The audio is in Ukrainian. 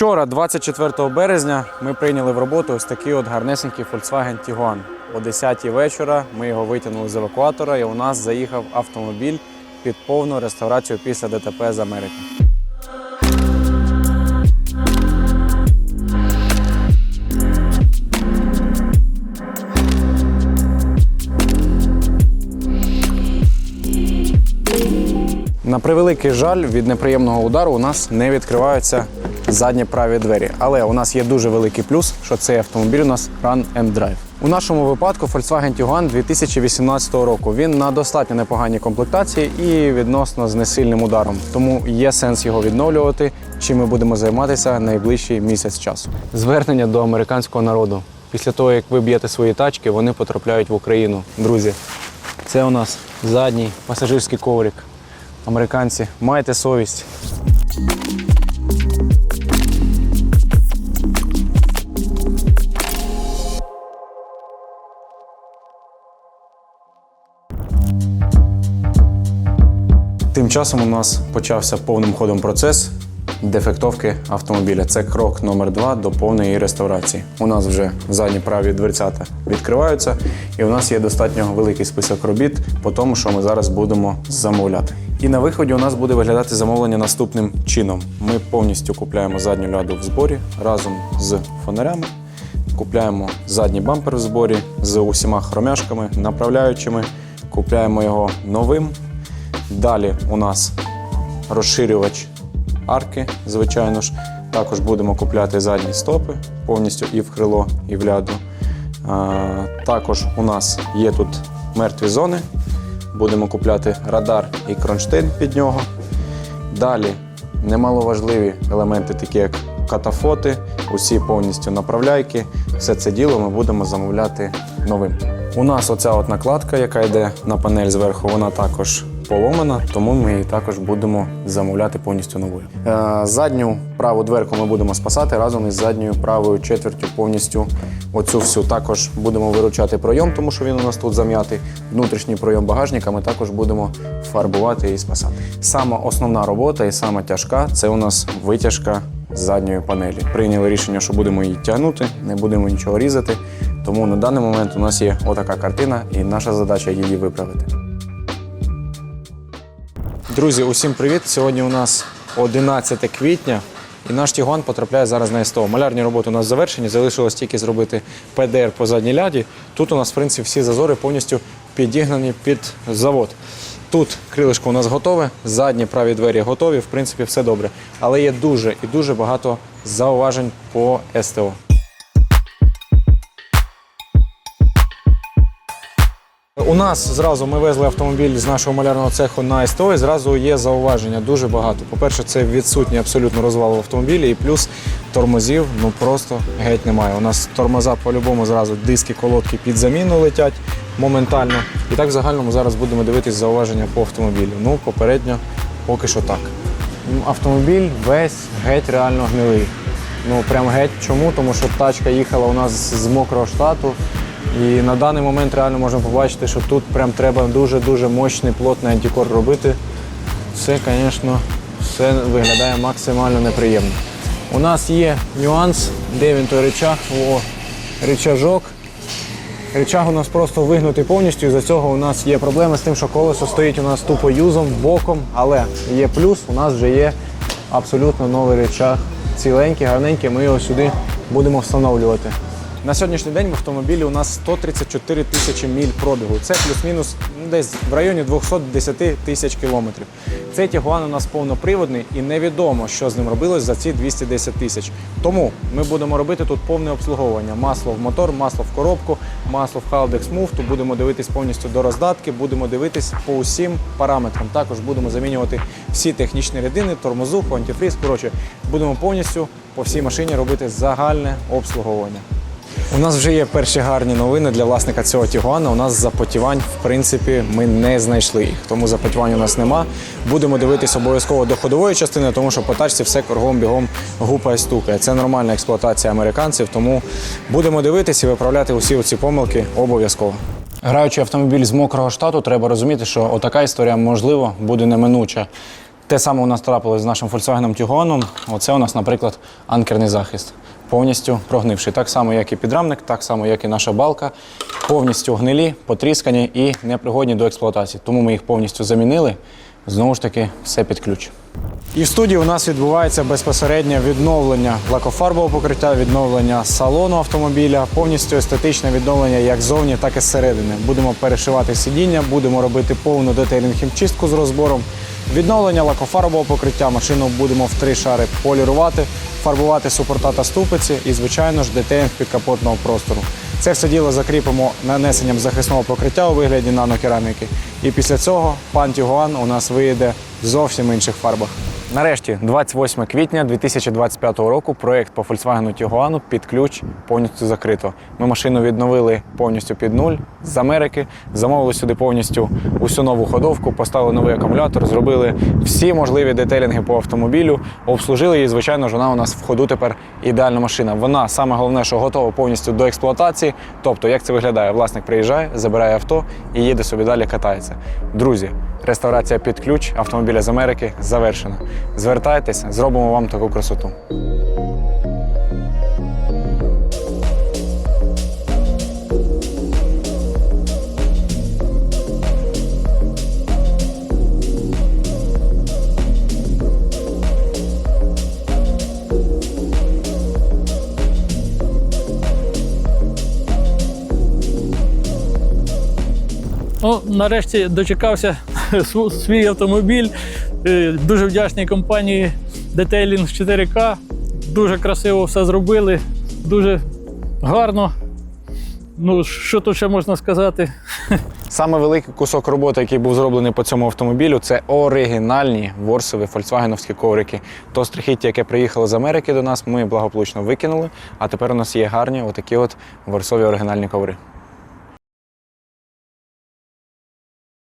Вчора, 24 березня, ми прийняли в роботу ось такий от гарнесенький Volkswagen Tiguan. О 10 вечора ми його витягнули з евакуатора, і у нас заїхав автомобіль під повну реставрацію після ДТП з Америки. На превеликий жаль, від неприємного удару у нас не відкриваються задні праві двері. Але у нас є дуже великий плюс, що цей автомобіль у нас Run and Drive. У нашому випадку Volkswagen Tiguan 2018 року. Він на достатньо непоганій комплектації і відносно з несильним ударом. Тому є сенс його відновлювати, чим ми будемо займатися найближчий місяць часу. Звернення до американського народу. Після того, як ви б'єте свої тачки, вони потрапляють в Україну. Друзі, це у нас задній пасажирський коврик. Американці, майте совість. Тим часом у нас почався повним ходом процес дефектовки автомобіля. Це крок номер два до повної реставрації. У нас вже задні праві дверцята відкриваються, і у нас є достатньо великий список робіт по тому, що ми зараз будемо замовляти. І на виході у нас буде виглядати замовлення наступним чином: ми повністю купляємо задню ляду в зборі разом з фонарями. Купляємо задній бампер в зборі з усіма хромяшками, направляючими, купляємо його новим. Далі у нас розширювач арки, звичайно ж. Також будемо купляти задні стопи повністю і в крило, і в ляду. Також у нас є тут мертві зони. Будемо купляти радар і кронштейн під нього. Далі немаловажливі елементи, такі як катафоти, усі повністю направляйки. Все це діло ми будемо замовляти новим. У нас оця от накладка, яка йде на панель зверху, вона також поломана, тому ми її також будемо замовляти повністю новою. Е, Задню праву дверку ми будемо спасати разом із задньою правою четвертю повністю. Оцю всю також будемо виручати пройом, тому що він у нас тут зам'ятий. Внутрішній пройом багажника ми також будемо фарбувати і спасати. Сама основна робота і сама тяжка це у нас витяжка задньої панелі. Прийняли рішення, що будемо її тягнути, не будемо нічого різати. Тому на даний момент у нас є отака картина, і наша задача її виправити. Друзі, усім привіт! Сьогодні у нас 11 квітня, і наш Тігуан потрапляє зараз на СТО. Малярні роботи у нас завершені, залишилось тільки зробити ПДР по задній ляді. Тут у нас, в принципі, всі зазори повністю підігнані під завод. Тут крилишко у нас готове, задні праві двері готові, в принципі, все добре. Але є дуже і дуже багато зауважень по СТО. У нас зразу ми везли автомобіль з нашого малярного цеху на СТО і зразу є зауваження дуже багато. По-перше, це відсутній абсолютно розвал в автомобілі, і плюс тормозів ну просто геть немає. У нас тормоза по-любому зразу диски, колодки під заміну летять моментально. І так в загальному зараз будемо дивитись зауваження по автомобілю. Ну, попередньо поки що так. Автомобіль весь геть реально гнилий. Ну прям геть. Чому? Тому що тачка їхала у нас з мокрого штату. І на даний момент реально можна побачити, що тут прям треба дуже-дуже мощний плотний антикор робити. Це, звісно, все виглядає максимально неприємно. У нас є нюанс, де він той речах, о, речажок. Речаг у нас просто вигнутий повністю, і за цього у нас є проблеми з тим, що колесо стоїть у нас тупо юзом, боком, але є плюс, у нас вже є абсолютно новий речаг. Ціленький, гарненький, ми його сюди будемо встановлювати. На сьогоднішній день в автомобілі у нас 134 тисячі міль пробігу. Це плюс-мінус ну, десь в районі 210 тисяч кілометрів. Цей Тігуан у нас повноприводний і невідомо, що з ним робилось за ці 210 тисяч. Тому ми будемо робити тут повне обслуговування. Масло в мотор, масло в коробку, масло в Haldex Move. Будемо дивитись повністю до роздатки, будемо дивитись по усім параметрам. Також будемо замінювати всі технічні рядини, тормозуху, антифриз. Коротше, будемо повністю по всій машині робити загальне обслуговування. У нас вже є перші гарні новини для власника цього Тігуана. У нас запотівань, в принципі, ми не знайшли їх. Тому запотівань у нас нема. Будемо дивитися обов'язково до ходової частини, тому що по тачці все кругом бігом гупає стукає. Це нормальна експлуатація американців, тому будемо дивитися і виправляти усі оці помилки обов'язково. Граючи автомобіль з мокрого штату, треба розуміти, що отака історія можливо буде неминуча. Те саме у нас трапилось з нашим Volkswagen Tiguan. Оце у нас, наприклад, анкерний захист. Повністю прогнивший. Так само, як і підрамник, так само, як і наша балка. Повністю гнилі, потріскані і непригодні до експлуатації. Тому ми їх повністю замінили. Знову ж таки, все під ключ. І в студії у нас відбувається безпосереднє відновлення лакофарбового покриття, відновлення салону автомобіля, повністю естетичне відновлення як ззовні, так і зсередини. Будемо перешивати сидіння, будемо робити повну детейлінг хімчистку з розбором. Відновлення лакофарбового покриття машину будемо в три шари полірувати, фарбувати супорта та ступиці і, звичайно ж, ДТМ підкапотного простору. Це все діло закріпимо нанесенням захисного покриття у вигляді нанокераміки. І після цього пан Тігуан у нас вийде зовсім інших фарбах. Нарешті, 28 квітня 2025 року, проєкт по Volkswagen Tiguan під ключ повністю закрито. Ми машину відновили повністю під нуль з Америки, замовили сюди повністю усю нову ходовку, поставили новий акумулятор, зробили всі можливі детелінги по автомобілю, обслужили її. Звичайно ж, вона у нас в ходу тепер ідеальна машина. Вона саме головне, що готова повністю до експлуатації. Тобто, як це виглядає? Власник приїжджає, забирає авто і їде собі далі катається. Друзі, реставрація під ключ автомобіля з Америки завершена. Звертайтесь, зробимо вам таку красоту. Ну, нарешті дочекався свій автомобіль. Е, Дуже вдячний компанії Detailing 4K. Дуже красиво все зробили, дуже гарно. Ну, що тут ще можна сказати? Саме великий кусок роботи, який був зроблений по цьому автомобілю, це оригінальні ворсові фольксвагеновські коврики. То страхіття, яке приїхало з Америки до нас, ми благополучно викинули. А тепер у нас є гарні отакі от ворсові оригінальні коври.